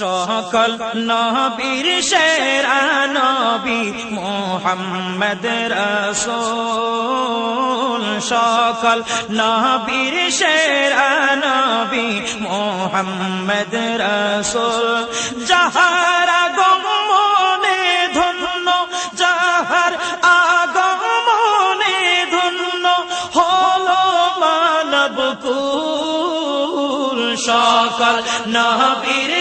সকল নবীর সেরা নবী মোহাম্মদ রসুল। সকল নবীর সেরা নবী মোহাম্মদ রসুল। যাহার আগমনে ধন্য, যাহার আগমনে ধন্য হলো মানব সকল নবীর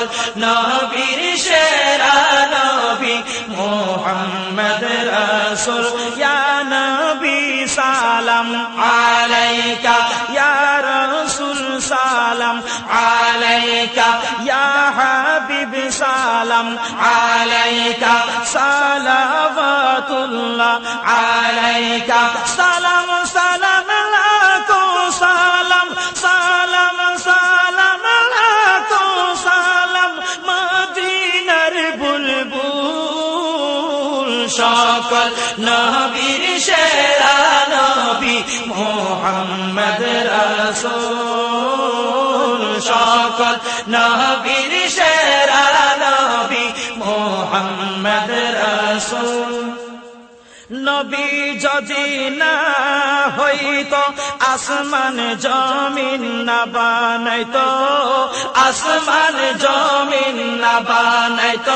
সকল নবীর সেরা নবী মোহাম্মদ রসুল। ইয়া নবী সালাম আলাইকা, ইয়া রসুল সালাম আলাইকা, ইয়া হাবিব সালাম আলাইকা, সালাওয়াতুল্লাহ আলাইকা, সালাম নবীর সেরা নবী মোহাম্মদ রসুল। সকল নবীর সেরা নবী মোহাম্মদ রসুল। নবী যদি না হইত আসমান জমিন না বানাইত আসমান জমিন না বানাইত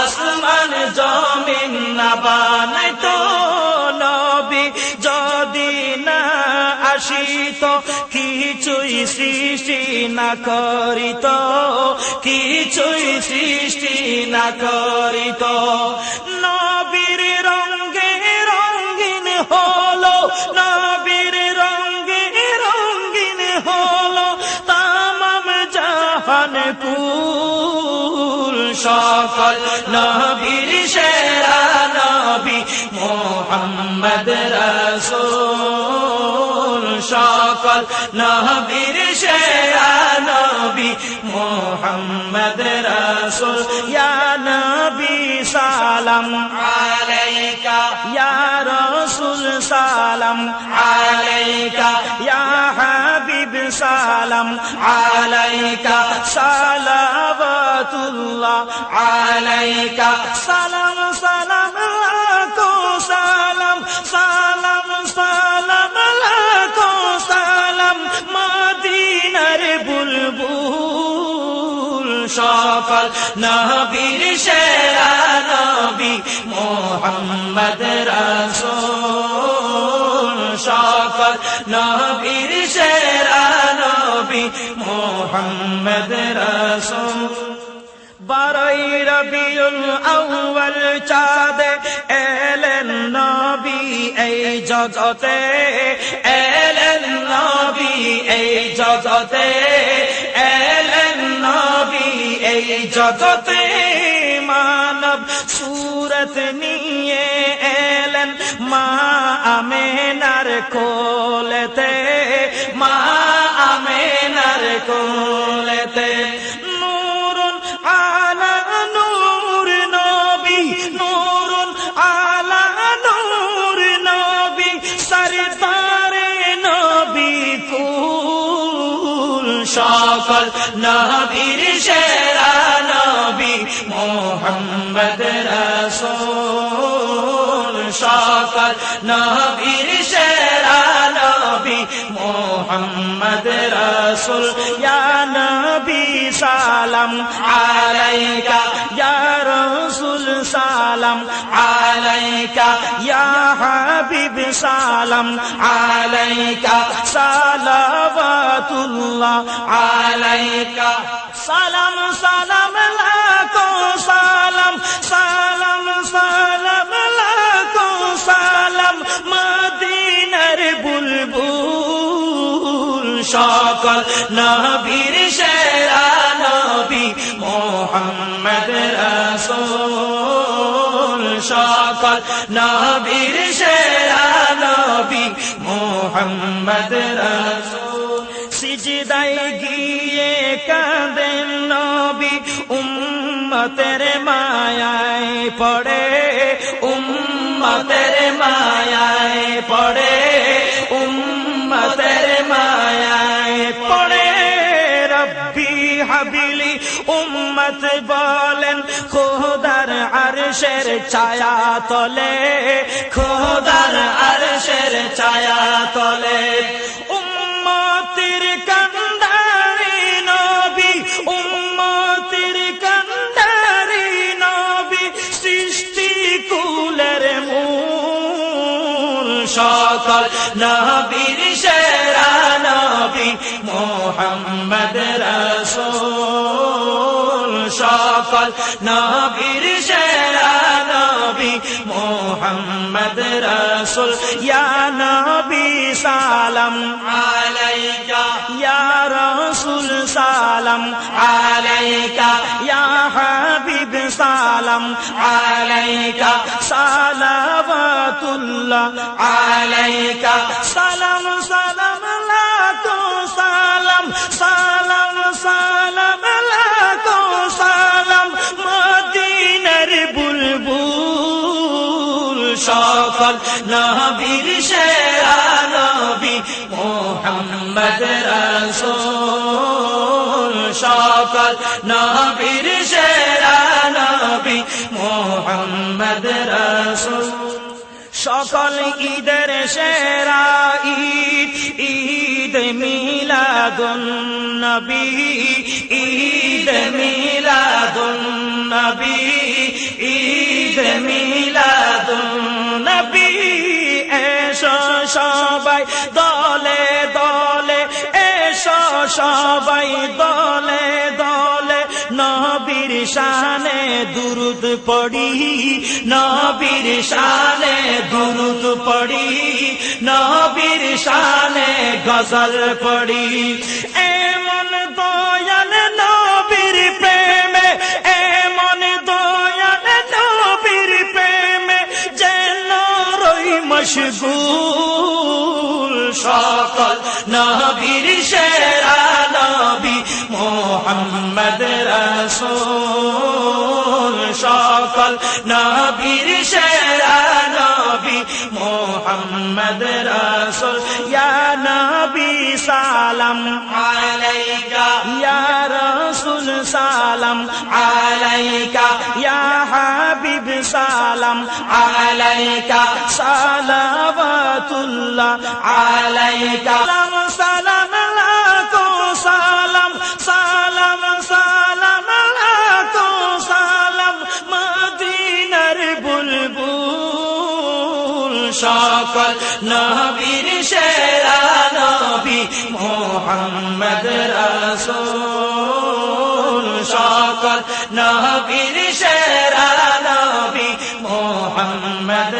আসমান জমিন না বানাইত নবী যদি না আসিত, কিছুই সৃষ্টি না করিত, কিছুই সৃষ্টি না করিত জাহান কুল সকল নবীর সেরা নবী মোহাম্মদ রসুল সকল নবীর সেরা নবী মোহাম্মদ রসুল ইয়া নবী সালাম আলাইকা ইয়া রসুল সালাম আলাইকা ইয়া হাবিব সালাম আলাইকা সালাওয়াতুল্লাহ, আলাইকা সালাম সালাম লাকো সালাম সালাম সালাম লাকো সালাম, মদিনার বুলবুল সকল নবীর সেরা নবী মোহাম্মদ রসুল সকল নবীর সেরা মোহাম্মদ রসুল। বারই রবিউল আউয়াল চাঁদে এলেন নবী এই জগতে, এলেন নবী এই জগতে, এলেন নবী এই জগতে। মানব সুরত নিয়ে এলেন মা আমেনার কোলেতে, মা কোলেতে নূরুন আলা নূর নবী, নূরুন আলা নূর নবী, সরদারে নবী কুল, সকল নবীর সেরা নবী মোহাম্মদ রসুল, সকল নবীর মোহাম্মদ রসুল নবী সালাম, আলাইকা, ইয়া রসুল সালাম, আলাইকা, ইয়া হাবিব সালাম, আলাইকা, সালাওয়াতুল্লাহ, আলাইকা, সালাম সালাম লাকো সকল নবীর সেরা নবী মোহাম্মদ রসুল। সকল নবীর সেরা নবী মোহাম্মদ রসুল। সিজদাই গিয়ে কাঁদেন নবী, উম্মতের মায়ায় পড়ে, উম্মতের মায়ায় পড়ে। উম্মত বলেন, খোদার আরশের ছায়া তলে, খোদার আরশের ছায়া তলে। উম্মতির কান্দারি নবী, উম্মতির কান্দারি নবী, সৃষ্টি কুলের মূল সকল নবীর সেরা নবী মোহাম্মদ রসূল। সকল নবীর সেরা নবী মোহাম্মদ রসূল। ইয়া নবী সালাম। আলাইকা। ইয়া রসূল সালাম। আলাইকা। ইয়া হাবিব সালাম। আলাইকা। সালাওয়াতুল্লাহ। আলাইকা। সকল নবীর সেরা নবী মোহাম্মদ রাসূল। সকল নবীর সেরা নবী মোহাম্মদ রাসূল। সকল ঈদের সেরা ঈদ ঈদ মিলাদুন নবী, ঈদ মিলাদুন নবী, ঈদ এসো সবাই দলে দলে, এসো সবাই দলে দলে। নবীর শানে দুরুদ পড়ি, নবীর শানে দুরুদ পড়ি, নবীর শানে গজল পড়ি। এমন দয়াল মশগুল সকল নবীর সেরা নবী মোহাম্মদ রসূল সকল নবীর সেরা নবী মোহাম্মদ রসূল। ইয়া নবী সালাম আলাইকা। ইয়া সালাম, আলাইকা ইয়া হাবিব সালাম, আলাইকা সালাওয়াতুল্লাহ, আলাইকা সালাম লাকো সালাম সালাম সালাম লাকো সালাম, মদিনার বুলবুল সকল নবীর সেরা নবী মোহাম্মদ রাসূল। সকল নবীর শেরা নবী মোহাম্মদ